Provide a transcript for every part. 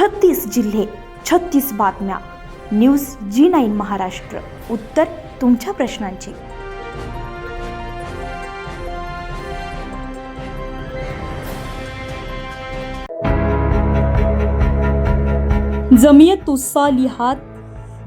छत्तीस जिल्हे छत्तीस बातम्या. News G nine Maharashtra. उत्तर तुमच्या प्रश्नांची. जमियत तुस्सा लिहात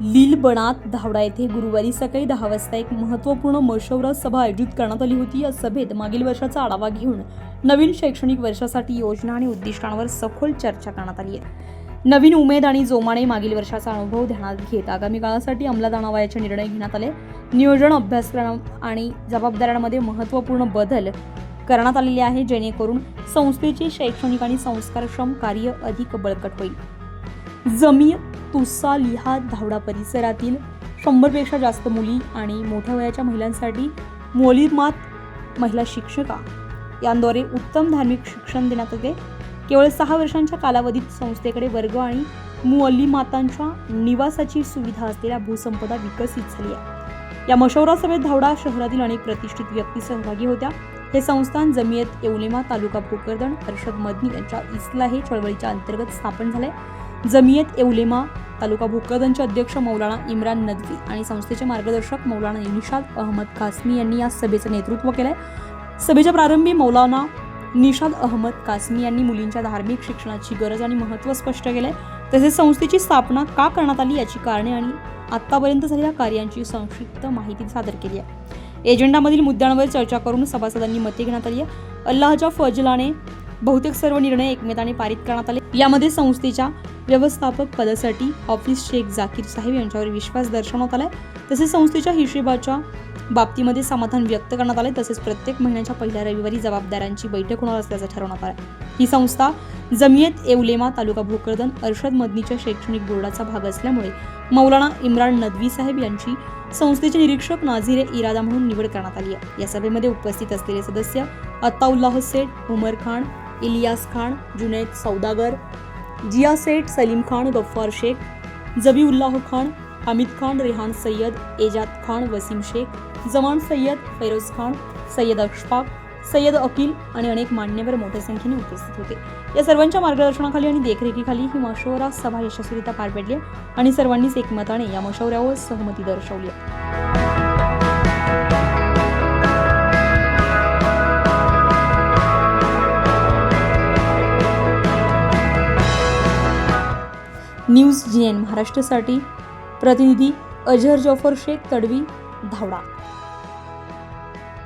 लीलबणात धावडा येथे गुरुवारी सकाळी दहा वाजता एक महत्त्वपूर्ण मशवरा सभा आयोजित करण्यात आली होती. या सभेत मागील वर्षाचा आढावा घेऊन नवीन शैक्षणिक वर्षासाठी योजना आणि उद्दिष्टांवर सखोल चर्चा करण्यात आली आहे. नवीन उमेद आणि जोमाने मागील वर्षाचा अनुभव ध्यानात घेत आगामी काळासाठी अंमलात आणावयाचे निर्णय घेण्यात आले. नियोजन अभ्यासक्रम आणि जबाबदाऱ्यांमध्ये महत्त्वपूर्ण बदल करण्यात आलेले आहे जेणेकरून संस्थेचे शैक्षणिक आणि संस्कारक्षम कार्य अधिक बळकट होईल. जमी तुस्सा लिहा धावडा परिसरातील शंभरपेक्षा जास्त मुली आणि मोठ्या वयाच्या महिलांसाठी मोलीमात महिला शिक्षिका यांद्वारे उत्तम धार्मिक शिक्षण देण्यात येते. केवळ सहा वर्षांच्या कालावधीत संस्थेकडे वर्ग आणि मुअल्लिमातांच्या निवासाची सुविधा असलेल्या भूसंपदा विकसित झाली आहे. या मशौरा सभेत धावडा शहरातील अनेक प्रतिष्ठित व्यक्ती सहभागी होत्या. हे संस्थान जमियत येवलेमा तालुका भोकरदण हर्षद मदनी यांच्या इस्लाही चळवळीच्या अंतर्गत स्थापन झाले जमियत येवलेमा तालुका भोकरदनचे अध्यक्ष मौलाना इम्रान नदवी आणि संस्थेचे मार्गदर्शक मौलाना निशाद अहमद कासमी यांनी या सभेचं नेतृत्व केलंय. सभेच्या प्रारंभी मौलाना निषाद अहमद कासमी यांनी मुलींच्या धार्मिक शिक्षणाची गरज आणि महत्त्व स्पष्ट केलं आहे तसेच संस्थेची स्थापना का करण्यात आली याची कारणे आणि आत्तापर्यंत झालेल्या कार्यांची संक्षिप्त माहिती सादर केली आहे. एजेंडामधील मुद्द्यांवर चर्चा करून सभासदांनी मते घेण्यात आली आहे अल्लाहच्या फजलाने बहुतेक सर्व निर्णय एकमेकाने पारित करण्यात आले. यामध्ये संस्थेच्या व्यवस्थापक पदासाठी ऑफिस शेख जाकीर साहेब यांच्यावर विश्वास दर्शवण्यात आलाय. तसेच संस्थेच्या हिशेबाच्या बाबतीमध्ये समाधान व्यक्त करण्यात आले तसेच प्रत्येक महिन्याच्या पहिल्या रविवारी जबाबदारांची बैठक होणार असल्याचं ठरवण्यात आलं ही संस्था जमियत एवलेमा तालुका भोकरदन अर्षद मदनीच्या शैक्षणिक बोर्डाचा भाग असल्यामुळे मौलाना इम्रान नदवी साहेब यांची संस्थेचे निरीक्षक नाझीरे इरादा म्हणून निवड करण्यात आली आहे. या सभेमध्ये उपस्थित असलेले सदस्य अत्ताउल्लाह सेठ उमर खान इलियास खान जुनेद सौदागर जिया सेठ सलीम खान गफ्फार शेख जबीउल्लाह खान हमीद खान रेहान सय्यद एजाद खान वसीम शेख जमान सय्यद फैरोज खान सय्यद अशफाक सय्यद अकील आणि अनेक मान्यवर मोठ्या संख्येने उपस्थित होते. या सर्वांच्या मार्गदर्शनाखाली आणि देखरेखीखाली ही मशवरा सभा यशस्वीरित्या पार पडली आणि सर्वांनीच एकमताने या मशवऱ्यावर सहमती दर्शवली. न्यूज जी एन महाराष्ट्रासाठी प्रतिनिधी अजहर जफर शेख तडवी धावडा